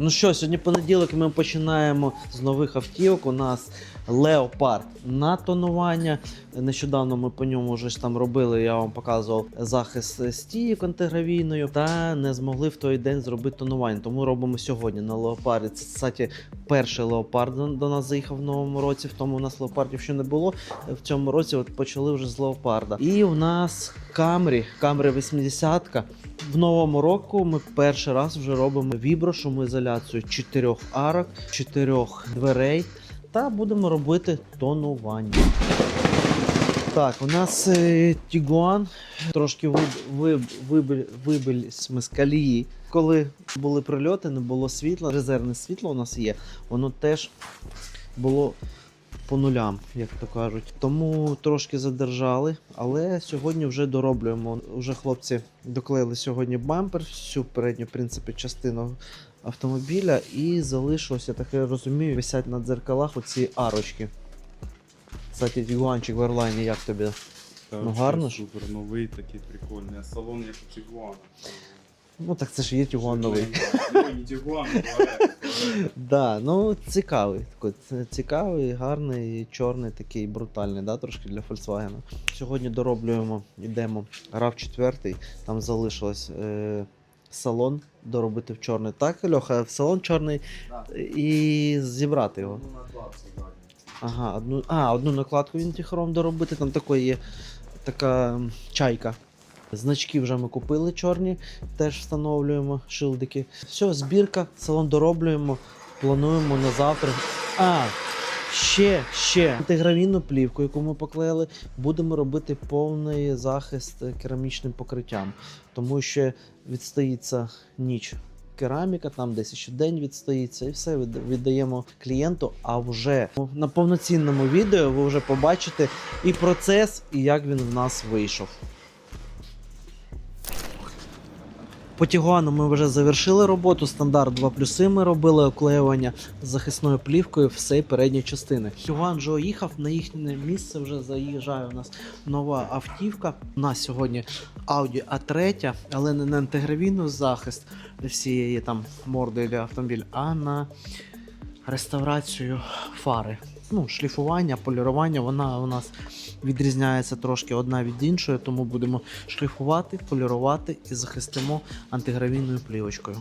Ну що, сьогодні понеділок ми починаємо з нових автівок. У нас Leopard на тонування. Нещодавно ми по ньому вже ж там робили, я вам показував захист стійок антигравійною, та не змогли в той день зробити тонування. Тому робимо сьогодні на Leopard. Це, кстати, перший Leopard до- нас заїхав в новому році. В тому у нас Leopardів ще не було. В цьому році от почали вже з Leopard. І у нас Camry, Camry 80 в новому року ми перший раз вже робимо віброшумоізоляцію чотирьох арок, чотирьох дверей та будемо робити тонування. Так, у нас е, Tiguan трошки виб, виб, вибиль, з колії. Коли були прильоти, не було світла, резервне світло у нас є, воно теж було по нулям, як то кажуть. Тому трошки задержали, але сьогодні вже дороблюємо. Уже хлопці доклеїли сьогодні бампер, всю передню в принципі, частину автомобіля, і залишилось, я так розумію, висять на дзеркалах оці арочки. Кстати, Тігуанчик в Ерлайні, як тобі? Та Ну, гарно ж. Супер, новий такий прикольний. А салон як у Тігуана. Ну так це ж є Тігуан новий. Ну, не Тігуан, Да, ну цікавий. Такий, ц- цікавий, гарний, чорний, такий брутальний, да, трошки для Volkswagen. Сьогодні дороблюємо, йдемо RAV 4, там залишилось е, салон доробити в чорний. Так, Льоха, в салон чорний і зібрати його. Ага, одну, а, одну накладку він тихором доробити, там такої є така чайка. Значки вже ми купили чорні, теж встановлюємо шилдики. Все, збірка, салон дороблюємо, плануємо на завтра. А, ще, ще антигравійну плівку, яку ми поклеїли, будемо робити повний захист керамічним покриттям, тому що відстоїться ніч кераміка, там десь ще день відстоїться, і все віддаємо клієнту. А вже на повноцінному відео ви вже побачите і процес, і як він в нас вийшов. По Тігуану ми вже завершили роботу. Стандарт 2 плюси ми робили оклеювання захисною плівкою всієї передньої частини. Тігуан вже уїхав, на їхнє місце вже заїжджає у нас нова автівка. У нас сьогодні Audi A3, але не на антигравійну захист всієї там морди для автомобіля, а на реставрацію фари. Ну, шліфування, полірування, вона у нас відрізняється трошки одна від іншої, тому будемо шліфувати, полірувати і захистимо антигравійною плівочкою.